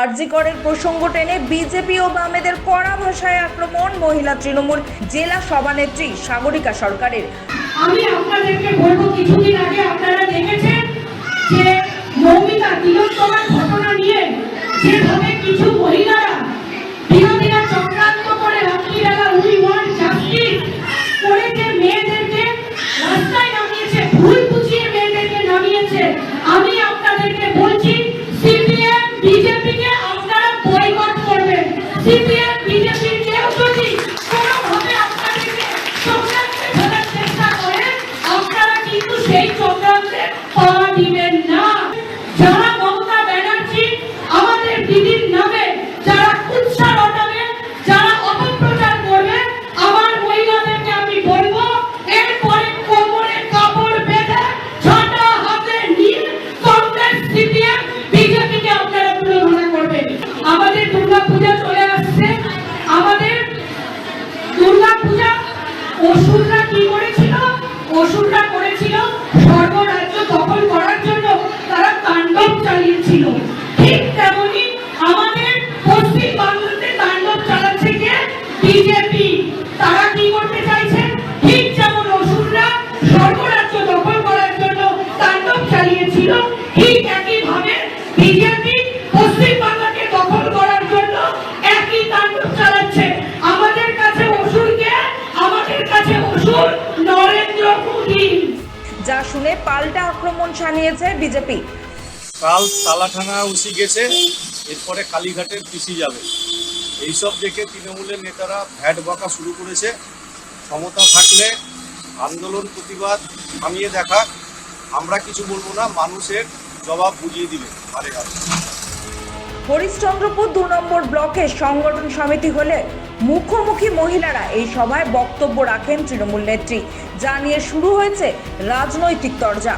আরজিকরের প্রসঙ্গ টেনে বিজেপি ও বামেদের কড়া ভাষায় আক্রমণ, মহিলা তৃণমূল জেলা সভানেত্রী সাগরিকা সরকারের। আমি আপনাদেরকে বলব, কিছুদিন আগে আপনারা দেখেছেন যে মৌমিতা তিলোত্তমার ঘটনা নিয়ে যেভাবে কিছু মহিলারা বিরোধীরা চক্রান্ত করে রাত্রিবেলা উই ওয়ান্ট জাস্টিস করে যে মেয়েদেরকে রাস্তায় নামিয়েছে, ভুল বুঝিয়ে মেয়েদেরকে নামিয়েছে bien, bien. অসুররা কি করেছিল? অসুররা করেছিল সর্বরাজ্য দখল করার জন্য তারা তাণ্ডব চালিয়েছিল। ঠিক তেমনি আমাদের পশ্চিম বাংলাতে তাণ্ডব চালাচ্ছে কে? বিজেপি। তারা কি করতে চাইছে? ঠিক যেমন অসুররা সর্বরাজ্য দখল করার জন্য তাণ্ডব চালিয়েছিল, ঠিক একই ভাবে বিজেপি যা শুনে পাল্টা আক্রমণ শানিয়েছে বিজেপি। কাল তালাঠানা উসি গেছে, এরপরে কালীঘাটের পিসি যাবে। এইসব দেখে তৃণমূলের নেতারা ভ্যাট বকা শুরু করেছে। ক্ষমতা থাকলে আন্দোলন প্রতিবাদ থামিয়ে দেখা। আমরা কিছু বলব না, মানুষের জবাব বুঝিয়ে দিবে। আরে হরিশ্চন্দ্রপুর দু নম্বর ব্লকের সংগঠন সমিতি হলে মুখোমুখি মহিলারা এই সভায় বক্তব্য রাখেন তৃণমূল নেত্রী। যা নিয়ে শুরু হয়েছে রাজনৈতিক তরজা।